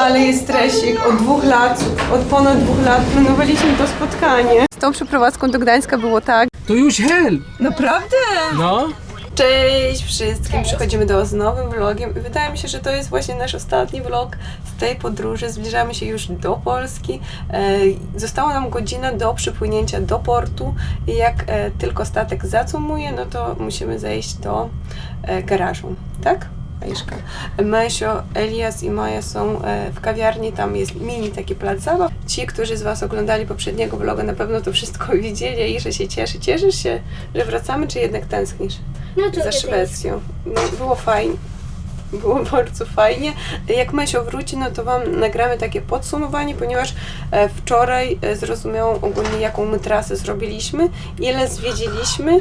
Ale jest stresik. Od dwóch lat, od ponad dwóch lat planowaliśmy to spotkanie. Z tą przeprowadzką do Gdańska było tak. To już hel! Naprawdę? No. Cześć wszystkim! Przychodzimy do Was z nowym vlogiem i wydaje mi się, że to jest właśnie nasz ostatni vlog z tej podróży. Zbliżamy się już do Polski. E, Została nam godzina do przypłynięcia do portu i jak e, tylko statek zacumuje, no to musimy zejść do e, garażu, tak? Aishka. Mesio, Elias i Maja są e, w kawiarni, tam jest mini taki plac zabaw. Ci, którzy z Was oglądali poprzedniego vloga, na pewno to wszystko widzieli. Aisha się cieszy. Cieszysz się, że wracamy, czy jednak tęsknisz? No to za Szwecją. No, było fajnie. Było bardzo fajnie. Jak Mesio wróci, no to Wam nagramy takie podsumowanie, ponieważ e, wczoraj e, zrozumiałam ogólnie, jaką my trasę zrobiliśmy, ile zwiedziliśmy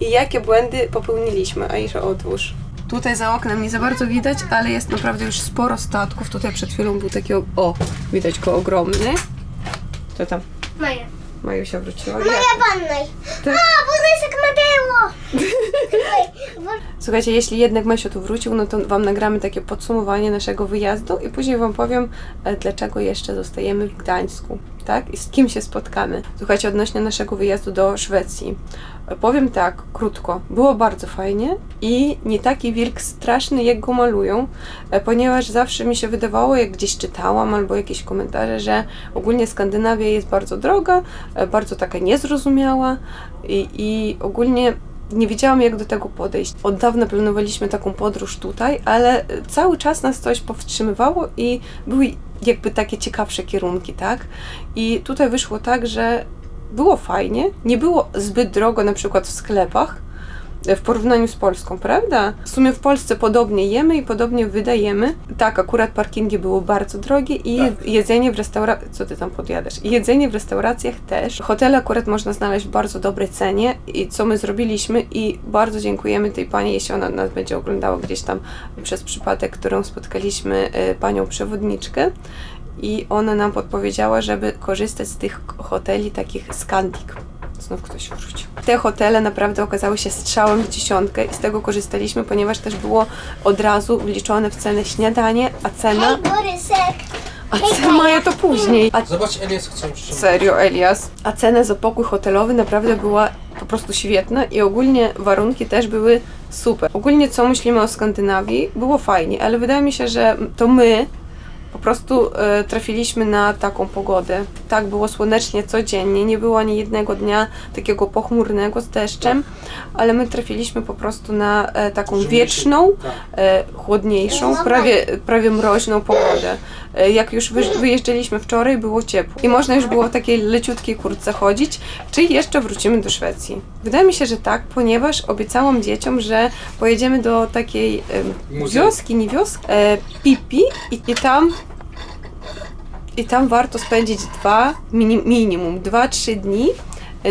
i jakie błędy popełniliśmy. Aisza, otwórz. Tutaj za oknem nie za bardzo widać, ale jest naprawdę już sporo statków. Tutaj przed chwilą był taki, o, o widać go ogromny. Co tam? Maja. Majusia wróciła. Maja pannej. Tak. A, budysek Mateo. Słuchajcie, jeśli jednak Mesio tu wrócił, no to Wam nagramy takie podsumowanie naszego wyjazdu i później Wam powiem, e, dlaczego jeszcze zostajemy w Gdańsku, tak? I z kim się spotkamy. Słuchajcie, odnośnie naszego wyjazdu do Szwecji. Powiem tak, krótko. Było bardzo fajnie i nie taki wilk straszny, jak go malują, e, ponieważ zawsze mi się wydawało, jak gdzieś czytałam albo jakieś komentarze, że ogólnie Skandynawia jest bardzo droga, e, bardzo taka niezrozumiała i, i ogólnie nie wiedziałam, jak do tego podejść. Od dawna planowaliśmy taką podróż tutaj, ale cały czas nas coś powstrzymywało i były jakby takie ciekawsze kierunki, tak? I tutaj wyszło tak, że było fajnie, nie było zbyt drogo na przykład w sklepach, w porównaniu z Polską, prawda? W sumie w Polsce podobnie jemy i podobnie wydajemy. Tak, akurat parkingi były bardzo drogie i je- jedzenie w restauracjach... Co ty tam podjadasz? Jedzenie w restauracjach też. Hotele akurat można znaleźć w bardzo dobrej cenie i co my zrobiliśmy i bardzo dziękujemy tej pani, jeśli ona nas będzie oglądała gdzieś tam przez przypadek, którą spotkaliśmy, e, panią przewodniczkę i ona nam podpowiedziała, żeby korzystać z tych hoteli takich Scandic. Znów ktoś wrócił. Te hotele naprawdę okazały się strzałem w dziesiątkę i z tego korzystaliśmy, ponieważ też było od razu wliczone w cenę śniadanie, a cena, Hej, budysek. a cena Maja to później. A Zobacz, Elias chce już Serio, Elias. A cena za pokój hotelowy naprawdę była po prostu świetna i ogólnie warunki też były super. Ogólnie co myślimy o Skandynawii? Było fajnie, ale wydaje mi się, że to my po prostu e, trafiliśmy na taką pogodę. Tak, było słonecznie codziennie, nie było ani jednego dnia takiego pochmurnego z deszczem, ale my trafiliśmy po prostu na e, taką wieczną, e, chłodniejszą, prawie, prawie mroźną pogodę. E, Jak już wy, wyjeżdżaliśmy wczoraj, było ciepło i można już było w takiej leciutkiej kurtce chodzić, czy jeszcze wrócimy do Szwecji. Wydaje mi się, że tak, ponieważ obiecałam dzieciom, że pojedziemy do takiej Muzeum. wioski, nie wioski, e, Pipi i, i tam i tam warto spędzić dwa, mini, minimum 2-3 dni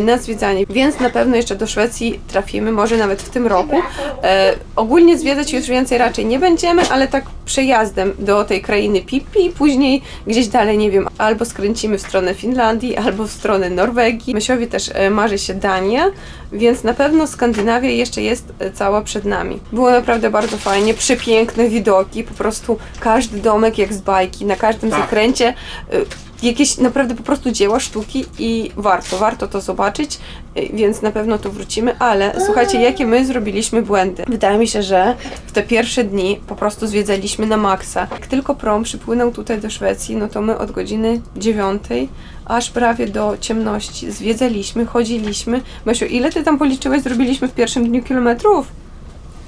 na zwiedzanie, więc na pewno jeszcze do Szwecji trafimy, może nawet w tym roku. E, ogólnie zwiedzać już więcej raczej nie będziemy, ale tak przejazdem do tej krainy Pippi i później gdzieś dalej, nie wiem, albo skręcimy w stronę Finlandii, albo w stronę Norwegii. Myślowi też e, marzy się Dania, więc na pewno Skandynawia jeszcze jest e, cała przed nami. Było naprawdę bardzo fajnie, przepiękne widoki, po prostu każdy domek jak z bajki, na każdym zakręcie e, jakieś naprawdę po prostu dzieła sztuki i warto, warto to zobaczyć, więc na pewno tu wrócimy, ale słuchajcie, jakie my zrobiliśmy błędy. Wydaje mi się, że w te pierwsze dni po prostu zwiedzaliśmy na maksa. Jak tylko prom przypłynął tutaj do Szwecji, no to my od godziny dziewiątej aż prawie do ciemności zwiedzaliśmy, chodziliśmy. Masiu, ile ty tam policzyłeś, zrobiliśmy w pierwszym dniu kilometrów?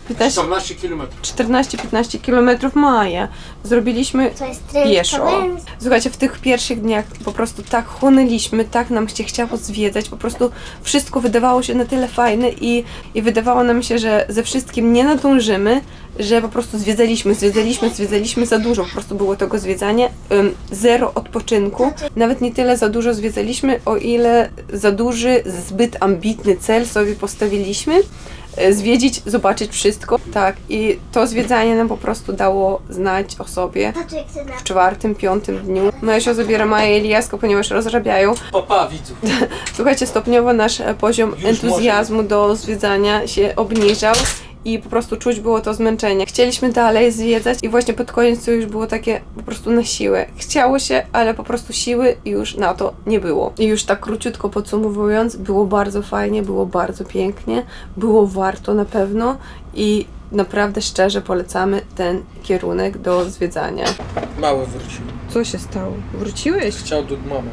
15, 14 km. 14-15 kilometrów maja. Zrobiliśmy To jest pieszo. Słuchajcie, w tych pierwszych dniach po prostu tak chłonęliśmy, tak nam się chciało zwiedzać, po prostu wszystko wydawało się na tyle fajne i, i wydawało nam się, że ze wszystkim nie nadążymy, że po prostu zwiedzaliśmy, zwiedzaliśmy, zwiedzaliśmy za dużo, po prostu było tego zwiedzania, ym, zero odpoczynku, nawet nie tyle za dużo zwiedzaliśmy, o ile za duży, zbyt ambitny cel sobie postawiliśmy, zwiedzić, zobaczyć wszystko, tak, i to zwiedzanie nam po prostu dało znać o sobie w czwartym, piątym dniu. Maja zabiera Maję i Eliasko, ponieważ rozrabiają. Papa, widzów. Słuchajcie, stopniowo nasz e, poziom Już entuzjazmu do zwiedzania się obniżał i po prostu czuć było to zmęczenie. Chcieliśmy dalej zwiedzać i właśnie pod koniec to już było takie po prostu na siłę. Chciało się, ale po prostu siły już na to nie było. I już tak króciutko podsumowując, było bardzo fajnie, było bardzo pięknie, było warto na pewno i naprawdę szczerze polecamy ten kierunek do zwiedzania. Mały wrócił. Co się stało? Wróciłeś? Chciał do mamy.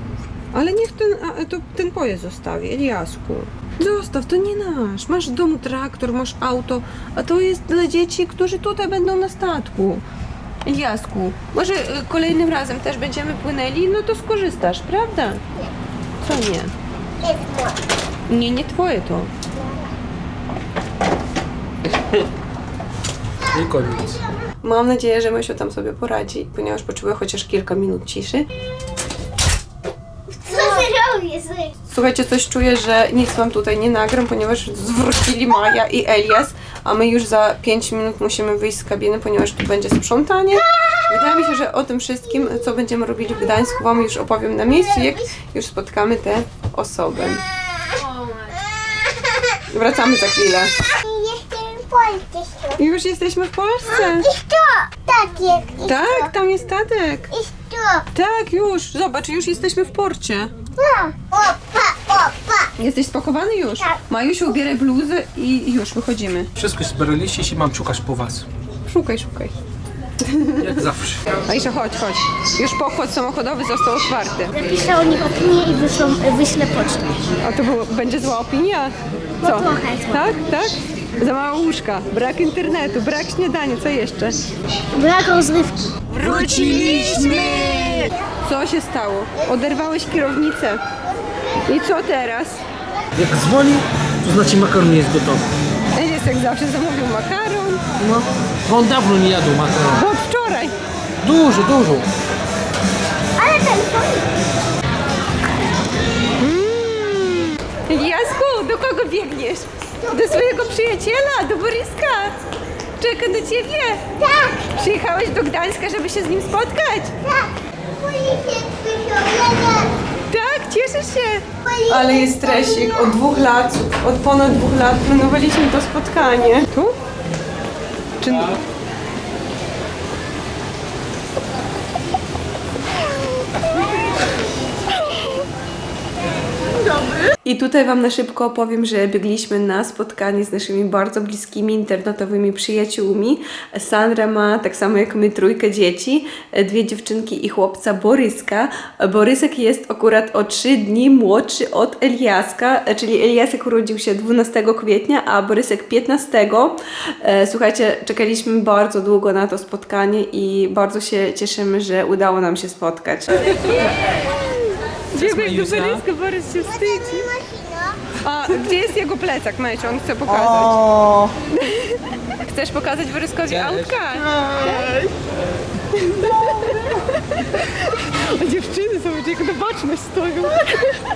Ale niech ten, a, to ten pojazd zostawi, Eliasku. Zostaw, to nie nasz. Masz w domu traktor, masz auto, a to jest dla dzieci, którzy tutaj będą na statku. Eliasku, może y, kolejnym razem też będziemy płynęli, no to skorzystasz, prawda? Co nie? Jest. Nie, nie twoje to. I koniec. Mam nadzieję, że Mysiu tam sobie poradzi, ponieważ potrzebuje chociaż kilka minut ciszy. Co ty robisz? Słuchajcie, coś czuję, że nic wam tutaj nie nagram, ponieważ zwrócili Maja i Elias, a my już za 5 minut musimy wyjść z kabiny, ponieważ tu będzie sprzątanie. Wydaje mi się, że o tym wszystkim, co będziemy robili w Gdańsku, wam już opowiem na miejscu, jak już spotkamy te osoby. Wracamy za chwilę. Już jesteśmy w Polsce. I to! Tak jest. Tak, tam jest statek. Tak, już. Zobacz, już jesteśmy w porcie. No. Jesteś spakowany już? Tak. Majusiu, ubieraj bluzę i już wychodzimy. Wszystko zbieraliście i mam szukać po was. Szukaj, szukaj. Jak zawsze. Aisza, chodź, chodź. Już pokład samochodowy został otwarty. Napiszę o nich opinię i wyślą, wyślę pocztę. A to było, będzie zła opinia? Co? No trochę zła. Tak, tak? Za mało łóżka, brak internetu, brak śniadania, co jeszcze? Brak rozrywki. Wróciliśmy! Co się stało? Oderwałeś kierownicę. I co teraz? Jak dzwoni, to znaczy makaron jest gotowy. Elias jak zawsze zamówił makaron, No. Bo on dawno nie jadł makaron. bo od wczoraj. Dużo, dużo. Ale ten twoim. Jasku, do kogo biegniesz? Do swojego przyjaciela, do Boryska. Czeka do ciebie. Tak, Przyjechałeś do Gdańska, żeby się z nim spotkać. tak. Tak, cieszysz się. Ale jest stresik. Od dwóch lat, od ponad dwóch lat planowaliśmy to spotkanie. Tu? Czy... I tutaj Wam na szybko opowiem, że biegliśmy na spotkanie z naszymi bardzo bliskimi internetowymi przyjaciółmi. Sandra ma, tak samo jak my, trójkę dzieci, dwie dziewczynki i chłopca Boryska. Borysek jest akurat o trzy dni młodszy od Eliaska, czyli Eliasek urodził się 12 kwietnia, a Borysek 15. E, Słuchajcie, czekaliśmy bardzo długo na to spotkanie i bardzo się cieszymy, że udało nam się spotkać. Biegłeś do. Boryska, Borys się wstydzi. A gdzie jest jego plecak, Mesiu? On chce pokazać. O, Chcesz pokazać Boryskowi autka? A dziewczyny są jak na baczność stoją.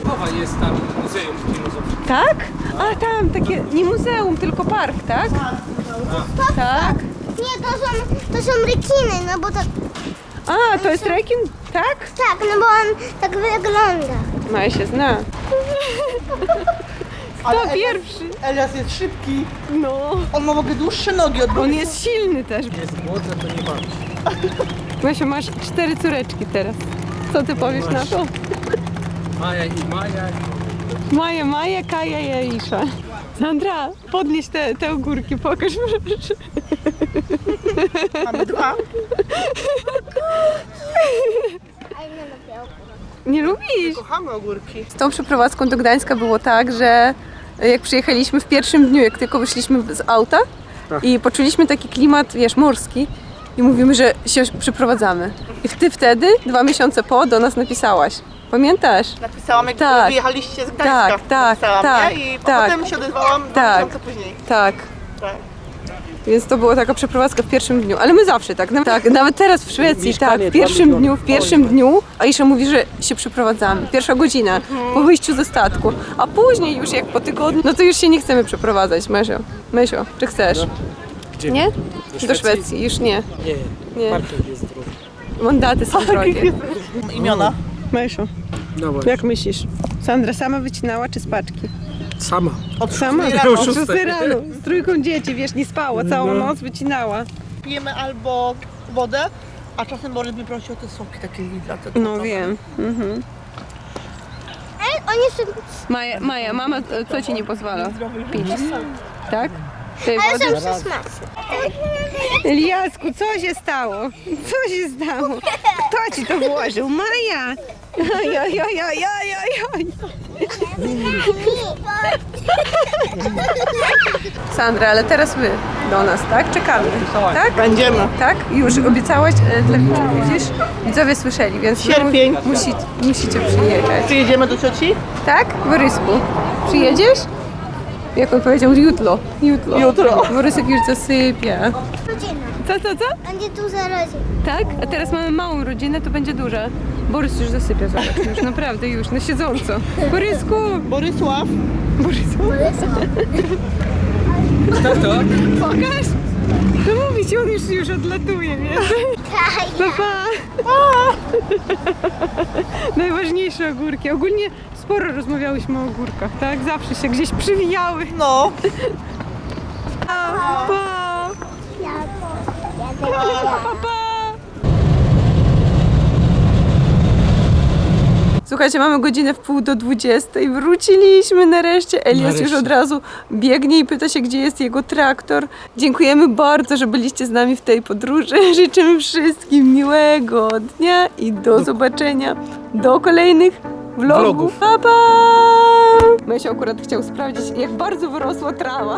Mowa jest tam muzeum filozofii. Tak? A tam, takie, nie muzeum, tylko park, tak? Tak. Nie, to są, to są rekiny, no bo tak, A, to jest rekin, tak? tak, no bo on tak wygląda. Maja się zna. ale To Elias, pierwszy. Elias jest szybki, No. on ma w ogóle dłuższe nogi od On jest silny też. Jest głodny, to nie mam. Masiu, masz cztery córeczki teraz. Co ty powiesz na to? Maja i Maja. Maja, Maja, Kaja i Aisza. Sandra, podnieś te, te ogórki, pokaż proszę. Mamy dwa. Nie lubisz? Kochamy ogórki. Z tą przeprowadzką do Gdańska było tak, że jak przyjechaliśmy w pierwszym dniu, jak tylko wyszliśmy z auta i poczuliśmy taki klimat, wiesz, morski i mówimy, że się przeprowadzamy. I ty wtedy, dwa miesiące po, do nas napisałaś. Pamiętasz? Napisałam, jak Tak. wyjechaliście z Gdańska. Tak, tak, Napisałam, tak, nie? I tak. potem się odezwałam dwa Tak. miesiące później. Tak. Tak. Więc to była taka przeprowadzka w pierwszym dniu, ale my zawsze tak, nawet, tak, nawet teraz w Szwecji, Mieszkanie, tak, w pierwszym dniu, w pierwszym dniu Aisza mówi, że się przeprowadzamy, pierwsza godzina po wyjściu ze statku, a później już jak po tygodniu, no to już się nie chcemy przeprowadzać, Mesio, Mesio, czy chcesz? Gdzie? Nie? Do Do Szwecji, już nie, Nie, Nie. parking jest drogi. mandaty są drogie. Imiona? Mesio, No jak myślisz? Sandra sama wycinała czy z paczki? Sama. Od Sama rano. o rano, z trójką dzieci, wiesz, nie spała, całą No. noc wycinała. Pijemy albo wodę, a czasem Borys mnie prosi o te soki takie lidla. Te No wiem. Mhm. Ej, oni są... Maja, Maja, mama e, co ci nie pozwala pić? Tak? Tej Ale wody? są przesmaczne. Eliasku, co się stało? Co się stało? Kto ci to włożył? Maja! Oj, oj, oj, oj, oj, oj, oj. Sandra, ale teraz my do nas, tak? Czekamy. Tak? Będziemy. Tak? Już obiecałaś e, dla widzów, widzisz? Widzowie słyszeli, więc wy Sierpień. Musi, musicie przyjechać. Przyjedziemy do cioci? Tak? Borysku, przyjedziesz? Jak on powiedział, jutro. Jutro. Jutro. Borysek już zasypia. Rodzina. Co, co, co? Będzie duża rodzina. Tak? A teraz mamy małą rodzinę, to będzie duża. Borys już zasypia, zobacz, już naprawdę już, na siedząco. Borysku! Borysław. Borysku, Tak, tak. pokaż! No mówić, on już, już odlatuje, wiesz? Pa, pa. Najważniejsze ogórki. Ogólnie sporo rozmawiałyśmy o ogórkach, tak? Zawsze się gdzieś przywijały. No. Pa, pa, pa, pa. Słuchajcie, mamy godzinę w pół do dwudziestej. Wróciliśmy nareszcie. Elias już Nareszcie. od razu biegnie i pyta się, gdzie jest jego traktor. Dziękujemy bardzo, że byliście z nami w tej podróży. Życzymy wszystkim miłego dnia i do zobaczenia do kolejnych vlogów. Vlogów. Pa, pa! Akurat chciał sprawdzić, jak bardzo wyrosła trawa.